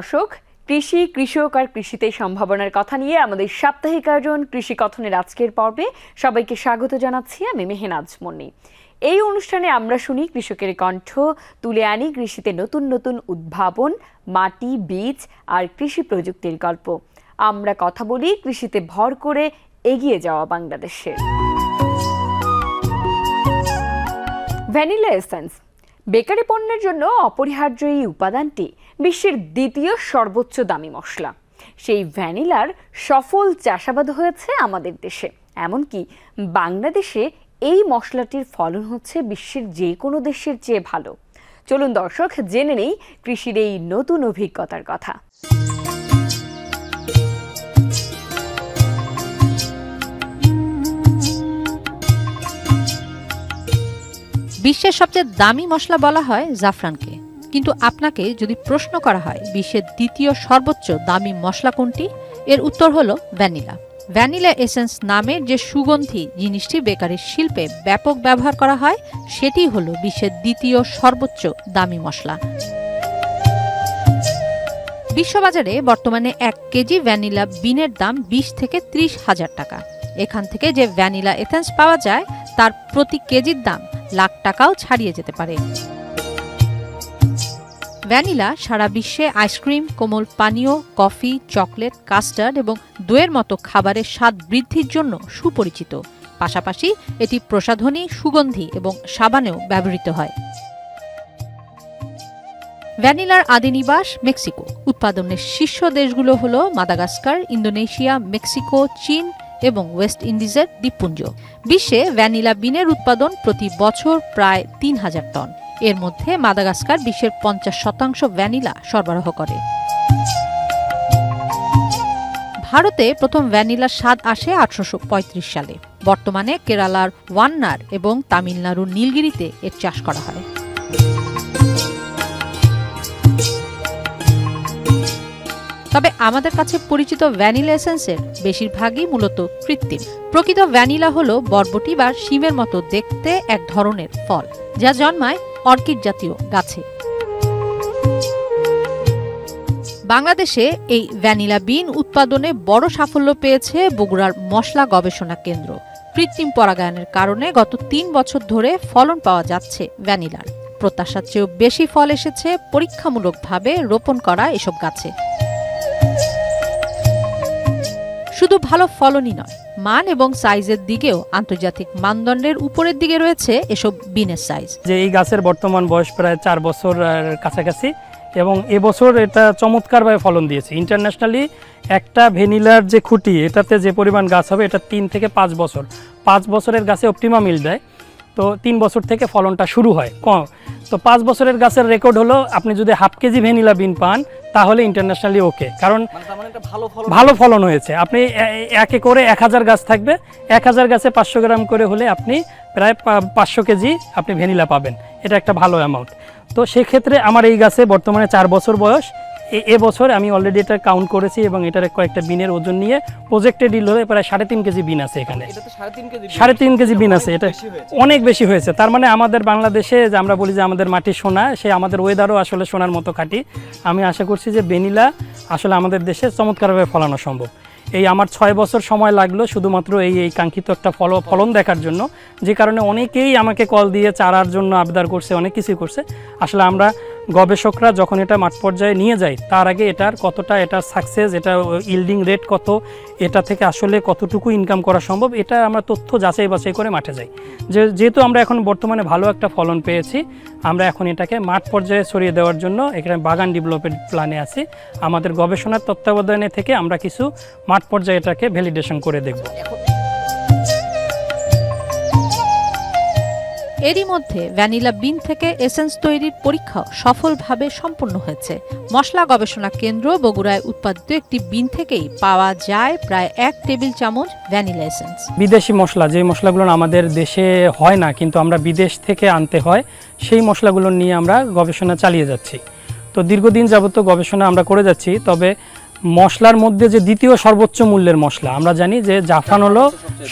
দর্শক, কৃষি, কৃষক আর কৃষিতে সম্ভাবনার কথা নিয়ে আমাদের সাপ্তাহিক আয়োজন কৃষি কথনের আজকের পর্বে সবাইকে স্বাগত জানাচ্ছি আমি মেহেনাজ মন্নি এই অনুষ্ঠানে আমরা শুনি কৃষকের কণ্ঠ, তুলে আনি কৃষিতে নতুন নতুন উদ্ভাবন, মাটি, বীজ আর কৃষি প্রযুক্তির গল্প। আমরা কথা বলি কৃষিতে ভর করে এগিয়ে যাওয়া বাংলাদেশের ভ্যানিলা এসেন্স বেকারি পণ্যের জন্য অপরিহার্য এই উপাদানটি বিশ্বের দ্বিতীয় সর্বোচ্চ দামি মশলা। সেই ভ্যানিলার সফল চাষাবাদ হয়েছে আমাদের দেশে। এমনকি বাংলাদেশে এই মশলাটির ফলন হচ্ছে বিশ্বের যে কোনো দেশের চেয়ে ভালো। চলুন দর্শক, জেনে নেই কৃষির এই নতুন অভিজ্ঞতার কথা। বিশ্বের সবচেয়ে দামি মশলা বলা হয় জাফরানকে। কিন্তু আপনাকে যদি প্রশ্ন করা হয় বিশ্বের দ্বিতীয় সর্বোচ্চ দামি মশলা কোনটি, এর উত্তর হলো ভ্যানিলা। ভ্যানিলা এসেন্স নামের যে সুগন্ধি জিনিসটি বেকারির শিল্পে ব্যাপক ব্যবহার করা হয়, সেটি হলো বিশ্বের দ্বিতীয় সর্বোচ্চ দামি মশলা। বিশ্ববাজারে বর্তমানে এক কেজি ভ্যানিলা বিনের দাম বিশ থেকে ত্রিশ হাজার টাকা। এখান থেকে যে ভ্যানিলা এথেন্স পাওয়া যায়, তার প্রতি কেজির দাম লাখ টাকাও ছাড়িয়ে যেতে পারে। ভ্যানিলা সারা বিশ্বে আইসক্রিম, কোমল পানীয়, কফি, চকলেট, কাস্টার্ড এবং দইয়ের মতো খাবারের স্বাদ বৃদ্ধির জন্য সুপরিচিত। পাশাপাশি এটি প্রসাধনী, সুগন্ধি এবং সাবানেও ব্যবহৃত হয়। ভ্যানিলার আদিনিবাস মেক্সিকো। উৎপাদনের শীর্ষ দেশগুলো হল মাদাগাস্কার, ইন্দোনেশিয়া, মেক্সিকো, চীন এবং ওয়েস্ট ইন্ডিজের দ্বীপপুঞ্জ। বিশ্বে ভ্যানিলা বিনের উৎপাদন প্রতি বছর প্রায় তিন হাজার টন। এর মধ্যে মাদাগাস্কার বিশ্বের পঞ্চাশ শতাংশ ভ্যানিলা সরবরাহ করে। ভারতে প্রথম ভ্যানিলার স্বাদ আসে আঠারোশো পঁয়ত্রিশ সালে। বর্তমানে কেরালার ওয়ান্নার এবং তামিলনাড়ুর নীলগিরিতে এর চাষ করা হয়। তবে আমাদের কাছে পরিচিত ভ্যানিলা এসেন্সের বেশিরভাগই মূলত কৃত্রিম। প্রকৃত ভ্যানিলা হলো বরবটি বা শিমের মতো দেখতে এক ধরনের ফল, যা জন্মায় অর্কিড জাতীয় গাছে। বাংলাদেশে এই ভ্যানিলা বিন উৎপাদনে বড় সাফল্য পেয়েছে বগুড়ার মশলা গবেষণা কেন্দ্র। কৃত্রিম পরাগায়নের কারণে গত তিন বছর ধরে ফলন পাওয়া যাচ্ছে ভ্যানিলার। প্রত্যাশার চেয়েও বেশি ফল এসেছে পরীক্ষামূলকভাবে রোপণ করা এসব গাছে। শুধু ভালো ফলনই নয়, মান এবং সাইজের দিকেও আন্তর্জাতিক মানদণ্ডের উপরের দিকে রয়েছে এসব বিনের সাইজ। যে এই গাছের বর্তমান বয়স প্রায় চার বছর কাছাকাছি, এবং এবছর এটা চমৎকারভাবে ফলন দিয়েছে। ইন্টারন্যাশনালি একটা ভ্যানিলার যে খুঁটি, এটাতে যে পরিমাণ গাছ হবে, এটা তিন থেকে পাঁচ বছর। পাঁচ বছরের গাছে অপটিমা মিল দেয়। তো তিন বছর থেকে ফলনটা শুরু হয়। কম তো পাঁচ বছরের গাছের রেকর্ড হলো, আপনি যদি হাফ কেজি ভ্যানিলা বিন পান তাহলে ইন্টারন্যাশনালি ওকে কারণ মানে মানে ভালো ফলন হয়েছে। আপনি একে করে এক হাজার গাছ থাকবে। এক হাজার গাছে পাঁচশো গ্রাম করে হলে আপনি প্রায় পাঁচশো কেজি আপনি ভ্যানিলা পাবেন। এটা একটা ভালো অ্যামাউন্ট তো সেক্ষেত্রে আমার এই গাছে বর্তমানে চার বছর বয়স। এবছর আমি অলরেডি এটা কাউন্ট করেছি এবং এটার কয়েকটা বিনের ওজন নিয়ে প্রজেক্টেড ডিল হলে প্রায় সাড়ে তিন কেজি বিন আছে এখানে। সাড়ে তিন কেজি সাড়ে তিন কেজি বিন আছে এটা অনেক বেশি হয়েছে। তার মানে আমাদের বাংলাদেশে যে আমরা বলি যে আমাদের মাটি সোনা সে আমাদের ওয়েদারও আসলে সোনার মতো খাঁটি। আমি আশা করছি যে বেনিলা আসলে আমাদের দেশে চমৎকারভাবে ফলানো সম্ভব। এই আমার ছয় বছর সময় লাগল শুধুমাত্র এই এই কাঙ্ক্ষিত একটা ফল ফলন দেখার জন্য। যে কারণে অনেকেই আমাকে কল দিয়ে চারার জন্য আবদার করছে অনেক কিছুই করছে। আসলে আমরা গবেষকরা যখন এটা মাঠ পর্যায়ে নিয়ে যায়, তার আগে এটার কতটা এটার সাকসেস এটা ইল্ডিং রেট কত, এটা থেকে আসলে কতটুকু ইনকাম করা সম্ভব, এটা আমরা তথ্য যাচাই বাছাই করে মাঠে যাই। যে, যেহেতু আমরা এখন বর্তমানে ভালো একটা ফলন পেয়েছি, আমরা এখন এটাকে মাঠ পর্যায়ে ছড়িয়ে দেওয়ার জন্য এখানে বাগান ডেভেলপের প্ল্যানে আছি। আমাদের গবেষণার তত্ত্বাবধানে থেকে আমরা কিছু মাঠ পর্যায়ে এটাকে ভ্যালিডেশন করে দেখব। এরই মধ্যে ভ্যানিলা বিন থেকে এসেন্স তৈরির পরীক্ষা সফলভাবে সম্পন্ন হয়েছে। মশলা গবেষণা কেন্দ্র বগুড়ায় উৎপাদিত একটি বিন থেকেই পাওয়া যায় প্রায় এক টেবিল চামচ ভ্যানিলা এসেন্স। বিদেশি মশলা যে মশলাগুলো আমাদের দেশে হয় না, কিন্তু আমরা বিদেশ থেকে আনতে হয়, সেই মশলাগুলো নিয়ে আমরা গবেষণা চালিয়ে যাচ্ছি। তো দীর্ঘদিন যাবত গবেষণা আমরা করে যাচ্ছি, তবে মশলার মধ্যে যে দ্বিতীয় সর্বোচ্চ মূল্যের মশলা, আমরা জানি যে জাফরান হলো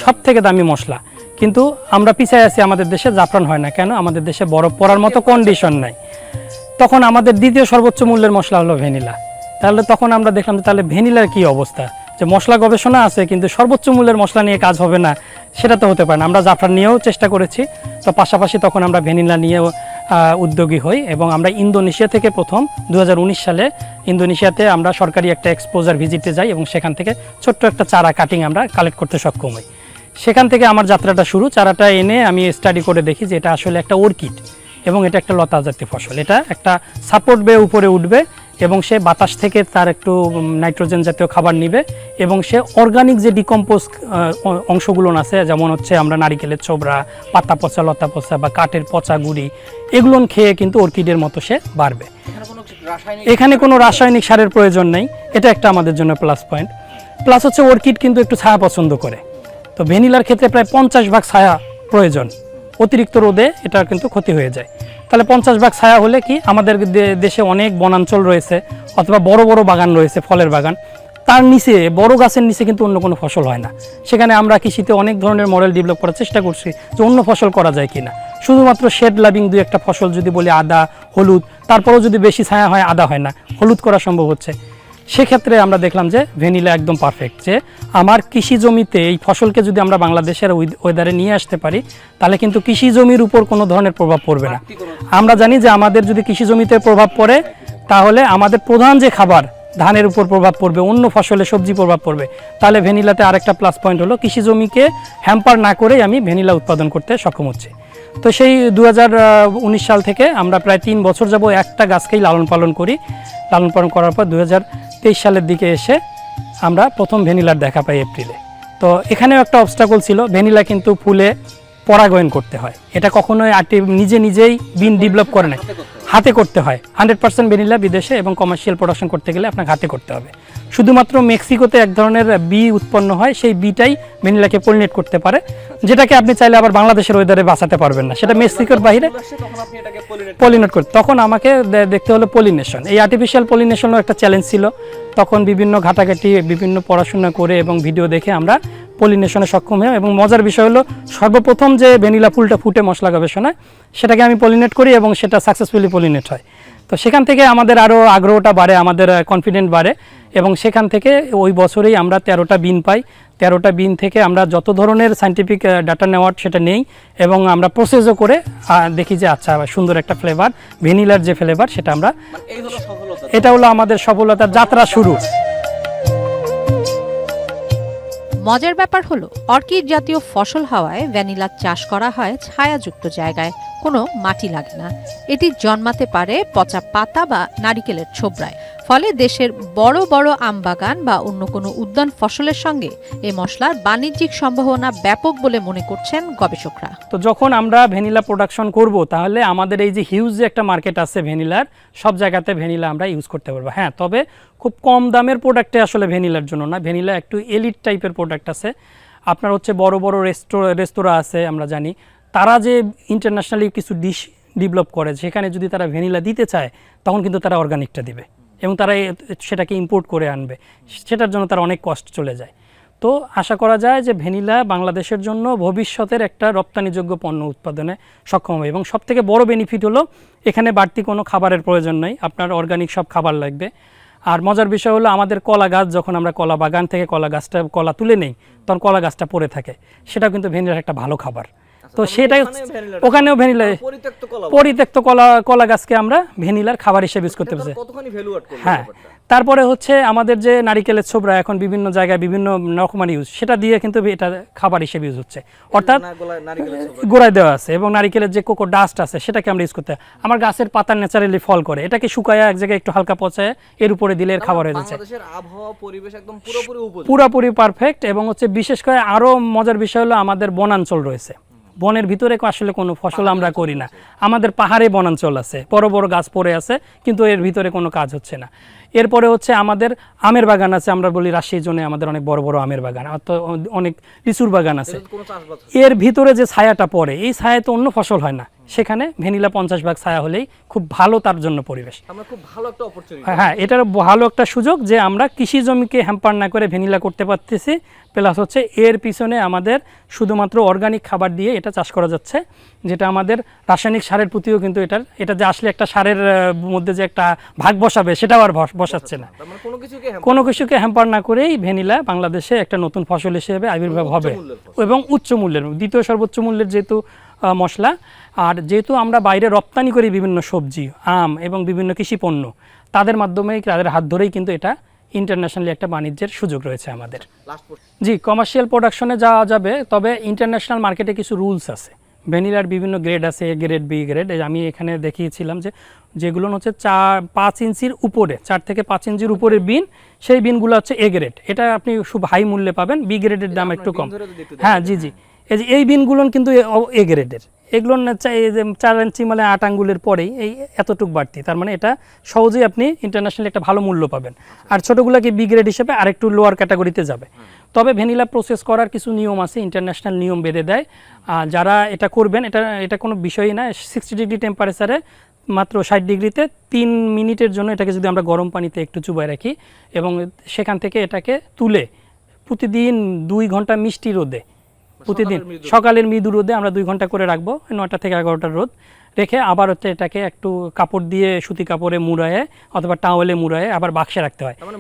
সব থেকে দামি মশলা। কিন্তু আমরা পিছিয়ে আছি, আমাদের দেশে জাফরান হয় না। কেন? আমাদের দেশে বরফ পড়ার মতো কন্ডিশন নাই। তখন আমাদের দ্বিতীয় সর্বোচ্চ মূল্যের মশলা হলো ভ্যানিলা। তাহলে তখন আমরা দেখলাম যে তাহলে ভ্যানিলার কি অবস্থা? যে মশলা গবেষণা আছে, কিন্তু সর্বোচ্চ মূল্যের মশলা নিয়ে কাজ হবে না, সেটা তো হতে পারে না। আমরা জাফরান নিয়েও চেষ্টা করেছি। তো পাশাপাশি তখন আমরা ভ্যানিলা নিয়েও উদ্যোগী হই এবং আমরা ইন্দোনেশিয়া থেকে প্রথম দু হাজার উনিশ সালে ইন্দোনেশিয়াতে আমরা সরকারি একটা এক্সপোজার ভিজিটে যাই এবং সেখান থেকে ছোট্ট একটা চারা কাটিং আমরা কালেক্ট করতে সক্ষম হই। সেখান থেকে আমার যাত্রাটা শুরু। চারাটা এনে আমি স্টাডি করে দেখি যে এটা আসলে একটা অর্কিড এবং এটা একটা লতা জাতীয় ফসল। এটা একটা সাপোর্ট বেয়ে উপরে উঠবে এবং সে বাতাস থেকে তার একটু নাইট্রোজেন জাতীয় খাবার নিবে এবং সে অর্গানিক যে ডিকম্পোজ অংশগুলো আছে, যেমন হচ্ছে আমরা নারিকেলের ছোবড়া, পাতা পচা, লতা পচা বা কাঠের পচা গুড়ি, এগুলো খেয়ে কিন্তু অর্কিডের মতো সে বাড়বে। এখানে কোনো রাসায়নিক সারের প্রয়োজন নেই। এটা একটা আমাদের জন্য প্লাস পয়েন্ট প্লাস হচ্ছে অর্কিড কিন্তু একটু ছায়া পছন্দ করে। তো ভ্যানিলার ক্ষেত্রে প্রায় পঞ্চাশ ভাগ ছায়া প্রয়োজন। অতিরিক্ত রোদে এটা কিন্তু ক্ষতি হয়ে যায়। তাহলে পঞ্চাশ ভাগ ছায়া হলে কি আমাদের দেশে অনেক বনাঞ্চল রয়েছে অথবা বড় বড় বাগান রয়েছে, ফলের বাগান। তার নিচে, বড় গাছের নিচে কিন্তু অন্য কোনো ফসল হয় না। সেখানে আমরা কৃষিতে অনেক ধরনের মডেল ডেভেলপ করার চেষ্টা করছি যে অন্য ফসল করা যায় কিনা। শুধুমাত্র শেড লাভিং দুই একটা ফসল যদি বলি আদা, হলুদ, তারপরেও যদি বেশি ছায়া হয়, আদা হয় না। হলুদ করা সম্ভব হচ্ছে। সেক্ষেত্রে আমরা দেখলাম যে ভ্যানিলা একদম পারফেক্ট যে আমার কৃষি জমিতে এই ফসলকে যদি আমরা বাংলাদেশের ওয়েদারে নিয়ে আসতে পারি, তাহলে কিন্তু কৃষি জমির উপর কোনো ধরনের প্রভাব পড়বে না। আমরা জানি যে আমাদের যদি কৃষি জমিতে প্রভাব পড়ে, তাহলে আমাদের প্রধান যে খাবার, ধানের উপর প্রভাব পড়বে, অন্য ফসলে সবজি প্রভাব পড়বে। তাহলে ভ্যানিলাতে আরেকটা প্লাস পয়েন্ট হলো, কৃষি জমিকে হ্যাম্পার না করেই আমি ভ্যানিলা উৎপাদন করতে সক্ষম হচ্ছি। তো সেই দু সাল থেকে আমরা প্রায় তিন বছর যাব একটা গাছকেই লালন পালন করি। লালন পালন করার পর দু তেইশ সালের দিকে এসে আমরা প্রথম ভ্যানিলার দেখা পাই এপ্রিলে। তো এখানেও একটা অবস্টাকল ছিল, ভ্যানিলা কিন্তু ফুলে পরাগায়ন করতে হয়। এটা কখনোই আর্টি নিজে নিজেই বিন ডেভেলপ করে না হাতে করতে হয়। হান্ড্রেড পার্সেন্ট ভ্যানিলা বিদেশে এবং কমার্শিয়াল প্রোডাকশন করতে গেলে আপনাকে হাতে করতে হবে। শুধুমাত্র মেক্সিকোতে এক ধরনের বি উৎপন্ন হয়, সেই বিটাই ভ্যানিলাকে পলিনেট করতে পারে, যেটাকে আপনি চাইলে আবার বাংলাদেশের ওয়েদারে বাঁচাতে পারবেন না। সেটা মেক্সিকোর বাইরে পলিনেট করতে। তখন আমাকে দেখতে হলো পলিনেশন। এই আর্টিফিশিয়াল পলিনেশনও একটা চ্যালেঞ্জ ছিল। তখন বিভিন্ন ঘাটাঘাটি, বিভিন্ন পড়াশোনা করে এবং ভিডিও দেখে আমরা পলিনেশনে সক্ষম হই এবং মজার বিষয় হলো সর্বপ্রথম যে ভ্যানিলা ফুলটা ফুটে মশলা গবেষণায়, সেটাকে আমি পলিনেট করি এবং সেটা সাকসেসফুলি পলিনেট হয়। তো সেখান থেকে আমাদের আরও আগ্রহটা বাড়ে, আমাদের কনফিডেন্ট বাড়ে। এবং সেখান থেকে ওই বছরেই আমরা তেরোটা বিন পাই। তেরোটা বিন থেকে আমরা যত ধরনের সাইন্টিফিক ডাটা নেওয়ার সেটা নেই এবং আমরা প্রসেসও করে দেখি যে আচ্ছা সুন্দর একটা ফ্লেভার ভ্যানিলার যে ফ্লেভার সেটা আমরা সফলতা। এটা হলো আমাদের সফলতার যাত্রা শুরু। মজার ব্যাপার হলো অর্কিড জাতীয় ফসল হওয়ায় ভ্যানিলা চাষ করা হয় ছায়াযুক্ত জায়গায় কোনো মাটি লাগে না। এটি জন্মাতে পারে পচা পাতা বা নারিকেলের ছোবরায় ফলে দেশের বড় বড় আম বাগান বা অন্য কোনো উদ্যান ফসলের সঙ্গে এই মশলার বাণিজ্যিক সম্ভাবনা ব্যাপক বলে মনে করছেন গবেষকরা। তো যখন আমরা ভ্যানিলা প্রোডাকশন করব, তাহলে আমাদের এই যে হিউজ যে একটা মার্কেট আছে ভ্যানিলার, সব জায়গাতে ভ্যানিলা আমরা ইউজ করতে পারব। হ্যাঁ তবে খুব কম দামের প্রোডাক্টে আসলে ভ্যানিলার জন্য না। ভ্যানিলা একটু এলিট টাইপের প্রোডাক্ট আছে। আপনার হচ্ছে বড় বড় রেস্টো রেস্তোরাঁ আছে, আমরা জানি। তারা যে ইন্টারন্যাশনালি কিছু ডিশ ডেভেলপ করে সেখানে যদি তারা ভ্যানিলা দিতে চায়, তখন কিন্তু তারা অর্গানিকটা দিবে। এবং তারা সেটাকে ইম্পোর্ট করে আনবে। সেটার জন্য তার অনেক কষ্ট চলে যায়। তো আশা করা যায় যে ভ্যানিলা বাংলাদেশের জন্য ভবিষ্যতের একটা রপ্তানিযোগ্য পণ্য উৎপাদনে সক্ষম হবে এবং সবথেকে বড় বেনিফিট হলো, এখানে বাড়তি কোনো খাবারের প্রয়োজন নেই, আপনার অর্গানিক সব খাবার লাগবে। আর মজার বিষয় হলো, আমাদের কলা গাছ, যখন আমরা কলা বাগান থেকে কলা গাছটা, কলা তুলে নেই, তখন কলা গাছটা পড়ে থাকে। সেটাও কিন্তু ভ্যানিলার একটা ভালো খাবার। তো মানে সেটাই ওখানেও ভ্যানিলা পরিত্যক্ত কলা কলা গাছকে আমরা ভ্যানিলার খাবার হিসেবে ইউজ করতে পারছি। হ্যাঁ। তারপরে হচ্ছে আমাদের যে নারিকেলের ছোবরা এখন বিভিন্ন জায়গায় বিভিন্ন রকমারি ইউজ সেটা দিয়ে কিন্তু এটা খাবার হিসেবে ইউজ হচ্ছে। অর্থাৎ। গোড়ায় দেওয়া আছে এবং নারিকেলের যে কোকো ডাস্ট আছে সেটাকে আমরা ইউজ করতে আমার গাছের পাতা ন্যাচারালি ফল করে। এটাকে শুকায় এক জায়গায় একটু হালকা পচায় এর উপরে দিলে এর খাবার হয়ে যাচ্ছে। পুরোপুরি পারফেক্ট এবং হচ্ছে বিশেষ করে আরও মজার বিষয় হলো আমাদের বনাঞ্চল রয়েছে। বনের ভিতরে আসলে কোনো ফসল আমরা করি না। আমাদের পাহাড়ে বনাঞ্চল আছে বড় বড় গাছ পড়ে আছে কিন্তু এর ভিতরে কোনো কাজ হচ্ছে না। এরপরে হচ্ছে আমাদের আমের বাগান আছে আমরা বলি রাজশাহী জোনে আমাদের অনেক বড় বড় আমের বাগান অনেক লিচুর বাগান আছে। এর ভিতরে যে ছায়াটা পড়ে এই ছায়া তো অন্য ফসল হয় না। সেখানে ভ্যানিলা পঞ্চাশ ভাগ ছায়া হলেই খুব ভালো তার জন্য পরিবেশ। আমরা খুব ভালো একটা অপরচুনিটি হ্যাঁ, হ্যাঁ এটার ভালো একটা সুযোগ যে আমরা কৃষি জমিকে হ্যাম্পার না করে ভ্যানিলা করতে পারতেছি প্লাস হচ্ছে এর পিছনে আমাদের শুধুমাত্র অর্গানিক খাবার দিয়ে এটা চাষ করা যাচ্ছে যেটা আমাদের রাসায়নিক সারের প্রতিও কিন্তু এটার এটা যে আসলে একটা সারের মধ্যে যে একটা ভাগ বসাবে সেটাও আর বসাচ্ছে না। মানে কোনো কিছুকে হ্যাম্পার না করেই ভ্যানিলা বাংলাদেশে একটা নতুন ফসল হিসেবে আবির্ভাব হবে এবং উচ্চ মূল্যের। দ্বিতীয় সর্বোচ্চ মূল্যের যেহেতু মশলা। আর যেহেতু আমরা বাইরে রপ্তানি করি বিভিন্ন সবজি আম এবং বিভিন্ন কৃষি পণ্য তাদের মাধ্যমেই তাদের হাত ধরেই কিন্তু এটা ইন্টারন্যাশনালি একটা বাণিজ্যের সুযোগ রয়েছে আমাদের। জি কমার্শিয়াল প্রোডাকশনে যাওয়া যাবে তবে ইন্টারন্যাশনাল মার্কেটে কিছু রুলস আছে। ভ্যানিলার বিভিন্ন গ্রেড আছে এ গ্রেড বি গ্রেড আমি এখানে দেখিয়েছিলাম যে যেগুলো হচ্ছে চার পাঁচ ইঞ্চির উপরে চার থেকে পাঁচ ইঞ্চির উপরের বিন সেই বিনগুলো হচ্ছে এ গ্রেড এটা আপনি খুব হাই মূল্যে পাবেন বি গ্রেডের দাম একটু কম। হ্যাঁ জি জি। এই যে এই বিনগুলো কিন্তু এ- গ্রেডের। এগুলো চার ইঞ্চি মানে আট আঙ্গুলের পরেই এই এতটুক বাড়তি। তার মানে এটা সহজেই আপনি ইন্টারন্যাশনালি একটা ভালো মূল্য পাবেন। আর ছোটোগুলোকে বি গ্রেড হিসেবে আরেকটু লোয়ার ক্যাটাগরিতে যাবে। তবে ভ্যানিলা প্রসেস করার কিছু নিয়ম আছে ইন্টারন্যাশনাল নিয়ম বেঁধে দেয়। আর যারা এটা করবেন, এটা এটা কোনো বিষয়ই না সিক্সটি ডিগ্রি টেম্পারেচারে মাত্র ষাট ডিগ্রিতে তিন মিনিটের জন্য এটাকে যদি আমরা গরম পানিতে একটু চুবাই রাখি এবং সেখান থেকে এটাকে তুলে প্রতিদিন দুই ঘণ্টা মিষ্টি রোদে প্রতিদিন সকালের মৃদু রোদে। আমরা দুই ঘণ্টা করে রাখব নটা থেকে এগারোটার রোদ। রেখে আবার হচ্ছে এটাকে একটু কাপড় দিয়ে সুতি কাপড়ে মুড়ায়ে অথবা টাওয়েলে মুড়ায়ে আবার বাক্সে রাখতে হয়। মানে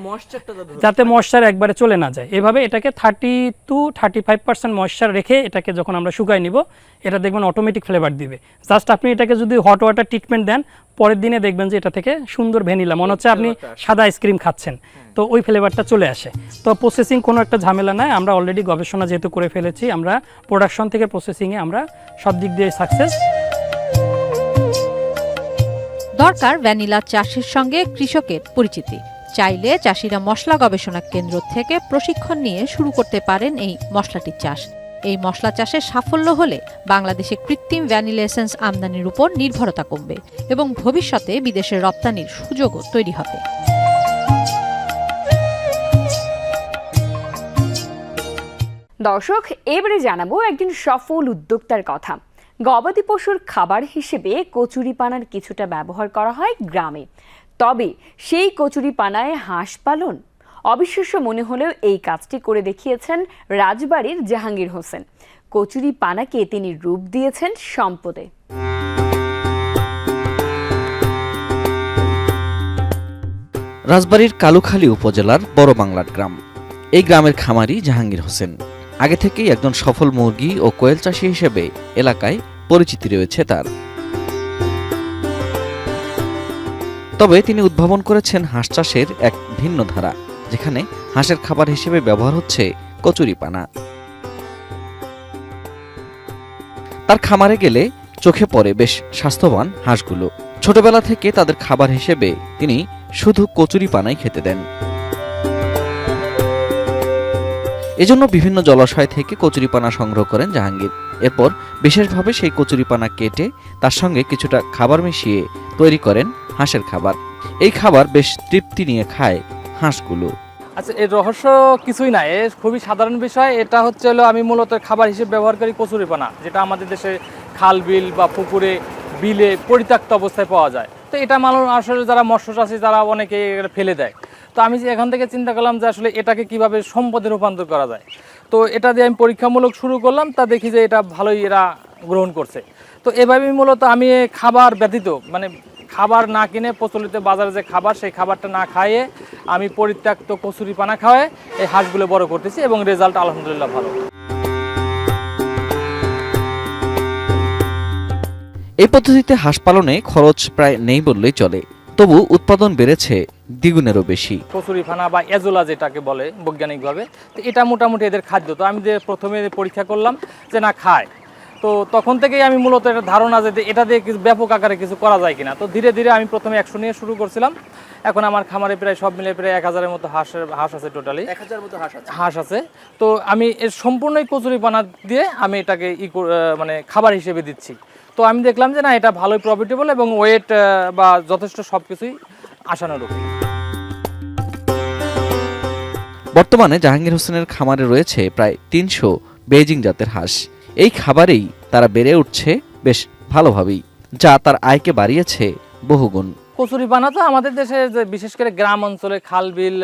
যাতে ময়শ্চার একবারে চলে না যায়। এভাবে এটাকে thirty two thirty five percent moisture রেখে এটাকে যখন আমরা শুকাই নিব এটা দেখবেন অটোমেটিক ফ্লেভার দিবে। জাস্ট আপনি এটাকে যদি হট ওয়াটার ট্রিটমেন্ট দেন পরের দিনে দেখবেন যে এটা থেকে সুন্দর ভ্যানিলা মনে হচ্ছে আপনি সাদা আইসক্রিম খাচ্ছেন। তো ওই ফ্লেভারটা চলে আসে। তো প্রসেসিং কোনো একটা ঝামেলা নাই, আমরা অলরেডি গবেষণা যেহেতু করে ফেলেছি, আমরা প্রোডাকশন থেকে প্রসেসিংয়ে আমরা সব দিক দিয়ে সাকসেস দরকার ভ্যানিলা চাষের সঙ্গে কৃষকের পরিচিতি। চাইলে চাষিরা মশলা গবেষণা কেন্দ্র থেকে প্রশিক্ষণ নিয়ে শুরু করতে পারেন এই মশলাটির চাষ। এই মশলা চাষে সাফল্য হলে বাংলাদেশে কৃত্রিম ভ্যানিলা এসেন্স আমদানির উপর নির্ভরতা কমবে এবং ভবিষ্যতে বিদেশে রপ্তানির সুযোগও তৈরি হবে। দর্শক, এবারে জানাব একজন সফল উদ্যোক্তার কথা। গবাদি পশুর খাবার হিসেবে কচুরিপানার কিছুটা ব্যবহার করা হয় গ্রামে। তবে সেই কচুরিপানায় হাঁস পালন? অবিশ্বাস্য মনে হলেও এই কাজটি করে দেখিয়েছেন রাজবাড়ির জাহাঙ্গীর হোসেন। কচুরি পানাকে তিনি রূপ দিয়েছেন সম্পদে। রাজবাড়ির কালুখালী উপজেলার বড় বাংলার গ্রাম। এই গ্রামের খামারি জাহাঙ্গীর হোসেন। আগে থেকেই একজন সফল মুরগি ও কোয়েল চাষি হিসেবে এলাকায় পরিচিতি রয়েছে তার। তবে তিনি উদ্ভাবন করেছেন হাঁস চাষের এক ভিন্ন ধারা, যেখানে হাঁসের খাবার হিসেবে ব্যবহার হচ্ছে কচুরিপানা তার খামারে গেলে চোখে পড়ে বেশ স্বাস্থ্যবান হাঁসগুলো। ছোটবেলা থেকে তাদের খাবার হিসেবে তিনি শুধু কচুরি পানাই খেতে দেন। এজন্য বিভিন্ন জলাশয় থেকে কচুরিপানা সংগ্রহ করেন জাহাঙ্গীর। এরপর বিশেষভাবে সেই কচুরিপানা কেটে তার সঙ্গে কিছুটা খাবার মিশিয়ে তৈরি করেন হাঁসের খাবার। এই খাবার বেশ তৃপ্তি নিয়ে খায় হাঁসগুলো। আচ্ছা এর রহস্য কিছুই না। এর খুবই সাধারণ বিষয়। এটা হচ্ছে হলো আমি মূলত খাবার হিসেবে ব্যবহার করি কচুরিপানা, যেটা আমাদের দেশে খাল বিল বা পুকুরে বিলে পরিত্যক্ত অবস্থায় পাওয়া যায়। তো এটা মানুষ আসলে যারা মৎস্য চাষী যারা অনেকে ফেলে দেয়। তো আমি এখান থেকে চিন্তা করলাম যে আসলে এটাকে কীভাবে সম্পদে রূপান্তর করা যায়। তো এটা দিয়ে আমি পরীক্ষামূলক শুরু করলাম, তা দেখি যে এটা ভালোই এরা গ্রহণ করছে। তো এভাবেই মূলত আমি খাবার ব্যতীত মানে খাবার না কিনে প্রচলিত বাজারে যে খাবার, সেই খাবারটা না খাইয়ে আমি পরিত্যক্ত কচুরি পানা খাওয়ায় এই হাঁসগুলো বড় করতেছি এবং রেজাল্ট আলহামদুলিল্লাহ ভালো। এই পদ্ধতিতে হাঁস পালনে খরচ প্রায় নেই বললেই চলে। তবু উৎপাদন বেড়েছে দ্বিগুণেরও বেশি। কচুরি ফানা বা এজোলা যেটাকে বলে বৈজ্ঞানিকভাবে তো এটা মোটামুটি এদের খাদ্য। তো আমি যে প্রথমে পরীক্ষা করলাম যে না খায়। তো তখন থেকেই আমি মূলত এটা ধারণা যে এটা দিয়ে কিছু ব্যাপক আকারে কিছু করা যায় কিনা। তো ধীরে ধীরে আমি প্রথমে একশো নিয়ে শুরু করছিলাম। এখন আমার খামারে প্রায় সব মিলে প্রায় এক হাজারের মতো হাঁসের হাঁস আছে টোটালি এক হাজার মতো হাঁস আছে। হাঁস আছে। তো আমি এর সম্পূর্ণই কচুরি পানা দিয়ে আমি এটাকে ই মানে খাবার হিসেবে দিচ্ছি। তো আমি দেখলাম যে না এটা ভালোই প্রফিটেবল এবং ওয়েট বা যথেষ্ট সব কিছুই আশানুরূপ। বর্তমানে জাহাঙ্গীর হোসেনের খামারে রয়েছে প্রায় তিনশো বেজিং জাতের হাঁস। এই খাবারেই তারা বেড়ে উঠছে বেশ ভালোভাবেই যা তার আয়কে বাড়িয়েছে বহুগুণ। কচুরি পানা তো আমাদের দেশে যে বিশেষ করে গ্রাম অঞ্চলে খাল বিল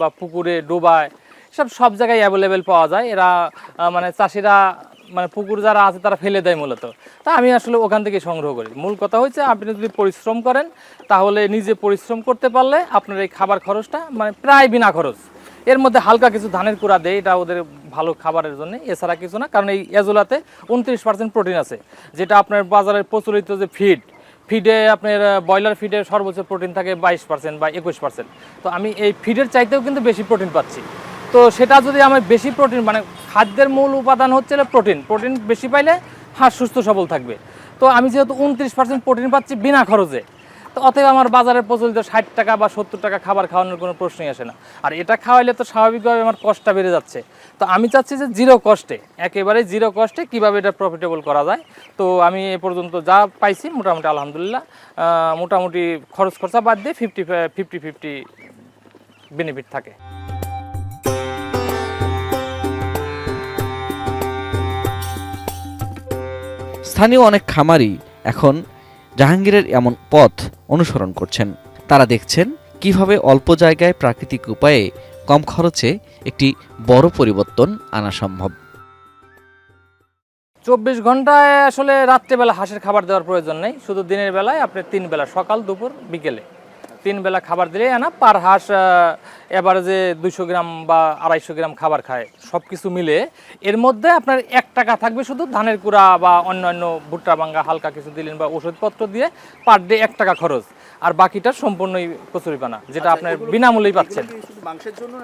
বা পুকুরে ডোবায় সব সব জায়গায় অ্যাভেলেবেল পাওয়া যায়। এরা মানে চাষিরা মানে পুকুর যারা আছে তারা ফেলে দেয় মূলত। তা আমি আসলে ওখান থেকে সংগ্রহ করি। মূল কথা হচ্ছে আপনি যদি পরিশ্রম করেন, তাহলে নিজে পরিশ্রম করতে পারলে আপনার এই খাবার খরচটা মানে প্রায় বিনা খরচ। এর মধ্যে হালকা কিছু ধানের কুড়া দেয়, এটা ওদের ভালো খাবারের জন্য, এছাড়া কিছু না, কারণ এই এজোলাতে উনত্রিশ পার্সেন্ট প্রোটিন আছে, যেটা আপনার বাজারের প্রচলিত যে ফিড ফিডে আপনার ব্রয়লার ফিডে সর্বোচ্চ প্রোটিন থাকে বাইশ পার্সেন্ট বা একুশ পার্সেন্ট তো আমি এই ফিডের চাইতেও কিন্তু বেশি প্রোটিন পাচ্ছি। তো সেটা যদি আমার বেশি প্রোটিন মানে খাদ্যের মূল উপাদান হচ্ছে প্রোটিন। প্রোটিন বেশি পাইলে হাঁস সুস্থ সবল থাকবে। তো আমি যেহেতু উনত্রিশ পার্সেন্ট প্রোটিন পাচ্ছি বিনা খরচে, তো অতএব আমার বাজারে প্রচলিত ষাট টাকা বা সত্তর টাকা খাবার খাওয়ানোর কোনো প্রশ্নই আসে না। আর এটা খাওয়াইলে তো স্বাভাবিকভাবে আমার কষ্টটা বেড়ে যাচ্ছে। তো আমি চাচ্ছি যে জিরো কস্টে একেবারে জিরো কস্টে কীভাবে এটা প্রফিটেবল করা যায়? তো আমি এ পর্যন্ত যা পাইছি মোটামুটি আলহামদুলিল্লাহ মোটামুটি খরচ খরচা বাদ দিয়ে ফিফটি ফিফটি ফিফটি বেনিফিট থাকে। স্থানীয় অনেক খামারি এখন জাহাঙ্গীরের এমন পথ অনুসরণ করছেন। তারা দেখছেন কীভাবে অল্প জায়গায় প্রাকৃতিক উপায়ে কম খরচে একটি বড় পরিবর্তন আনা সম্ভব। চব্বিশ ঘন্টায় আসলে রাত্রেবেলা হাঁসের খাবার দেওয়ার প্রয়োজন নেই। শুধু দিনের বেলায়, আপনি তিন বেলা, সকাল, দুপুর, বিকেলে। তিন বেলা খাবার দিলে না, পার হাঁস এভারেজে দুইশো গ্রাম বা আড়াইশো গ্রাম খাবার খায় সব কিছু মিলে। এর মধ্যে আপনার এক টাকা থাকবে শুধু ধানের কুড়া বা অন্যান্য ভুট্টা ভাঙ্গা, হালকা কিছু দিলেন বা ওষুধপত্র দিয়ে পার ডে এক টাকা খরচ। আর বাকিটা সম্পূর্ণই কচুরিপানা যেটা আপনার বিনামূল্যেই পাচ্ছেন। মাংসের জন্য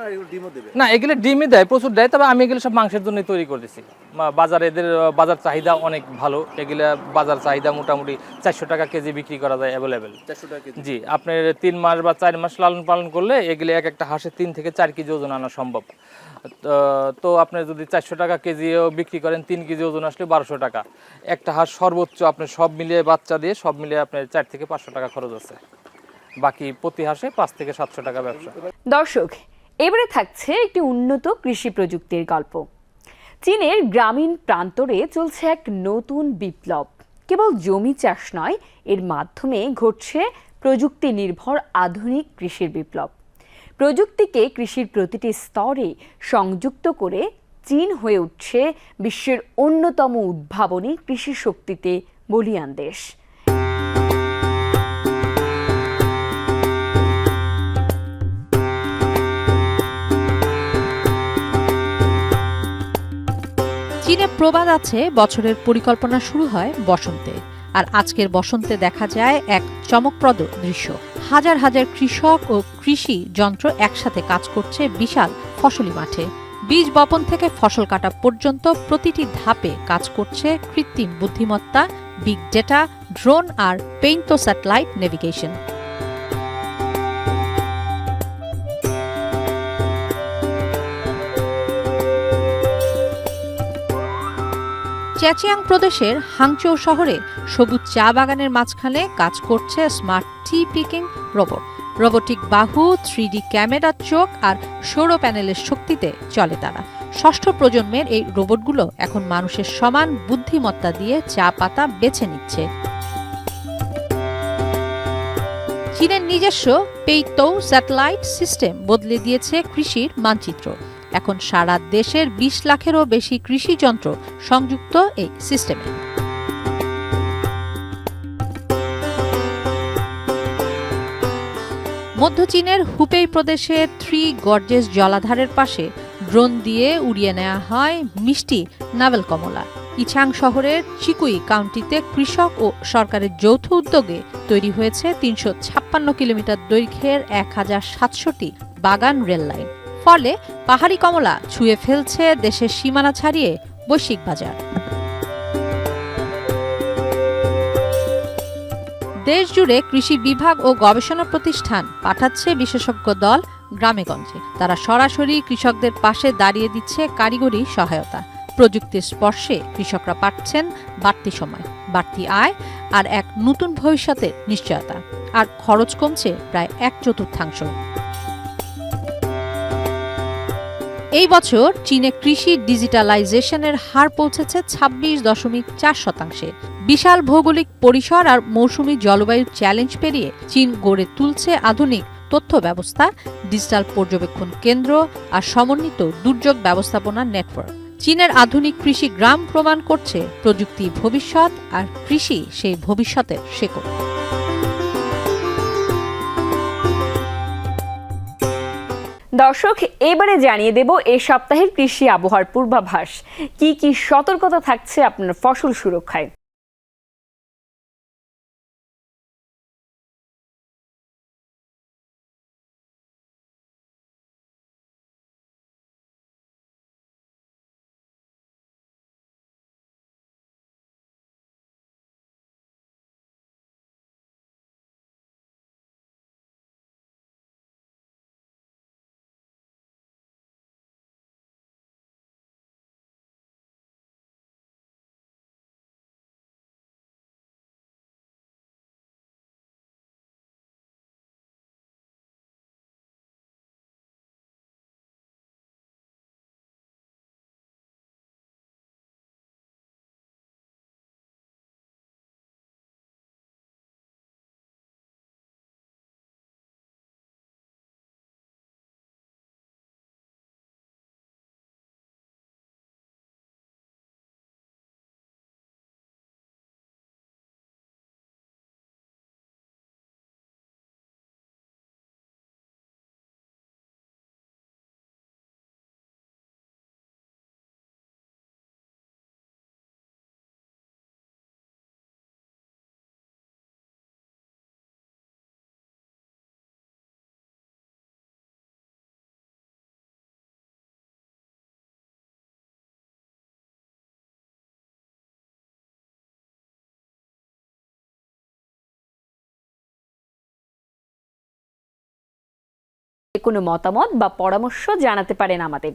না এগুলো ডিমই দেয় প্রচুর দেয় তবে আমি এগুলো সব মাংসের জন্যই তৈরি করতেছি মা- বাজারে এদের বাজার চাহিদা অনেক ভালো। এগুলা বাজার চাহিদা মোটামুটি চারশো টাকা কেজি বিক্রি করা যায় অ্যাভেলেবেল জি আপনার তিন মাস বা চার মাস লালন পালন করলে এগুলো এক একটা হাঁসের তিন থেকে চার কেজি ওজন আনা সম্ভব। তো- আপনি যদি চারশো টাকা কেজিও বিক্রি করেন, তিন কেজি ওজন আসলে বারোশো টাকা। একটা হাঁস সর্বোচ্চ আপনি সব মিলিয়ে বাচ্চা দিয়ে সব মিলিয়ে আপনার চার থেকে পাঁচশো টাকা খরচ আছে। বাকি প্রতি হাঁসে পাঁচ থেকে সাতশো টাকা ব্যবসা। দর্শক, এবারে থাকছে একটি উন্নত কৃষি প্রযুক্তির গল্প। চীনের গ্রামীণ প্রান্তরে চলছে এক নতুন বিপ্লব। কেবল জমি চাষ নয়, এর মাধ্যমে ঘটছে প্রযুক্তি নির্ভর আধুনিক কৃষির বিপ্লব। প্রযুক্তিকে কৃষির প্রতিটি স্তরে সংযুক্ত করে চীন হয়ে উঠছে বিশ্বের অন্যতম উদ্ভাবনী কৃষি শক্তিতে বলিয়ান দেশ। চীনে প্রবাদ আছে, বছরের পরিকল্পনা শুরু হয় বসন্তে। আর আজকের বসন্তে দেখা যায় এক চমকপ্রদ দৃশ্য। হাজার হাজার কৃষক ও কৃষি যন্ত্র একসাথে কাজ করছে বিশাল ফসলি মাঠে। বীজ বপন থেকে ফসল কাটা পর্যন্ত প্রতিটি ধাপে কাজ করছে কৃত্রিম বুদ্ধিমত্তা, বিগ ডেটা, ড্রোন আর পেইন্টো স্যাটেলাইট নেভিগেশন। চ্যাচিয়াং প্রদেশের হাংচৌ শহরে সবুজ চা বাগানের মাঝখানে কাজ করছে smart tea picking robot. Robotic বাহু, থ্রিডি ক্যামেরার চোখ আর সৌর প্যানেলের শক্তিতে চলে তারা। ষষ্ঠ প্রজন্মের এই রোবটগুলো এখন মানুষের সমান বুদ্ধিমত্তা দিয়ে চা পাতা বেছে নিচ্ছে। চীনের নিজস্ব পেইতো স্যাটেলাইট সিস্টেম বদলে দিয়েছে কৃষির মানচিত্র। এখন সারা দেশের বিশ লাখেরও বেশি কৃষি যন্ত্র সংযুক্ত এই সিস্টেমে। মধ্য চীনের হুপেই প্রদেশে থ্রি গর্জেস জলাধারের পাশে ড্রোন দিয়ে উড়িয়ে নেওয়া হয় মিষ্টি নাভেল কমলা। ইছাং শহরের চিকুই কাউন্টিতে কৃষক ও সরকারের যৌথ উদ্যোগে তৈরি হয়েছে তিনশো ছাপ্পান্ন কিলোমিটার দৈর্ঘ্যের এক হাজার সাতশোটি বাগান রেল লাইন ফলে পাহাড়ি কমলা ছুঁয়ে ফেলছে দেশের সীমানা ছাড়িয়ে বৈশ্বিক বাজার। দেশ জুড়ে কৃষি বিভাগ ও গবেষণা প্রতিষ্ঠান পাঠাচ্ছে বিশেষজ্ঞ দল গ্রামেগঞ্জে। তারা সরাসরি কৃষকদের পাশে দাঁড়িয়ে দিচ্ছে কারিগরি সহায়তা। প্রযুক্তির স্পর্শে কৃষকরা পাচ্ছেন বাড়তি সময়, বাড়তি আয় আর এক নতুন ভবিষ্যতের নিশ্চয়তা। আর খরচ কমছে প্রায় এক চতুর্থাংশ। এই বছর চীনে কৃষি ডিজিটালাইজেশনের হার পৌঁছেছে ছাব্বিশ দশমিক চার শতাংশে। বিশাল ভৌগোলিক পরিসর আর মৌসুমী জলবায়ুর চ্যালেঞ্জ পেরিয়ে চীন গড়ে তুলছে আধুনিক তথ্য ব্যবস্থা, ডিজিটাল পর্যবেক্ষণ কেন্দ্র আর সমন্বিত দুর্যোগ ব্যবস্থাপনা নেটওয়ার্ক। চীনের আধুনিক কৃষি গ্রাম প্রমাণ করছে প্রযুক্তি ভবিষ্যৎ আর কৃষি সেই ভবিষ্যতের শেকড়। দর্শক, এবারে জানিয়ে দেব এ সপ্তাহের কৃষি আবহাওয়ার পূর্বাভাস। কি কি সতর্কতা থাকছে আপনার ফসল সুরক্ষায়? কোনো মতামত বা পরামর্শ জানাতে পারেন আমাদের।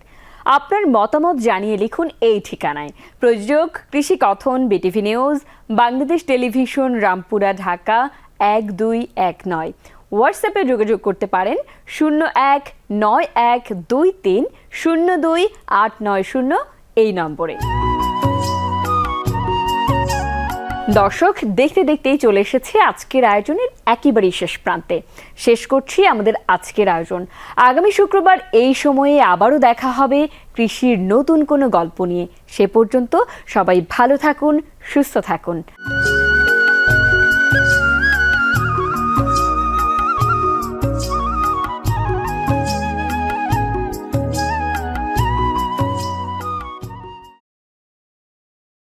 আপনার মতামত জানিয়ে লিখুন এই ঠিকানায়। প্রযোজক, কৃষি কথন, BTV news, Bangladesh television, Rampura, Dhaka, এক দুই এক নয়। হোয়াটসঅ্যাপে যোগাযোগ করতে পারেন শূন্য এক নয় এক দুই তিন, শূন্য দুই আট নয় শূন্য এই নম্বরে। দর্শক, দেখতে দেখতেই চলে এসেছে আজকের আয়োজনের একেবারেই শেষ প্রান্তে। শেষ করছি আমাদের আজকের আয়োজন। আগামী শুক্রবার এই সময়ে আবারও দেখা হবে কৃষির নতুন কোনো গল্প নিয়ে। সে পর্যন্ত সবাই ভালো থাকুন, সুস্থ থাকুন।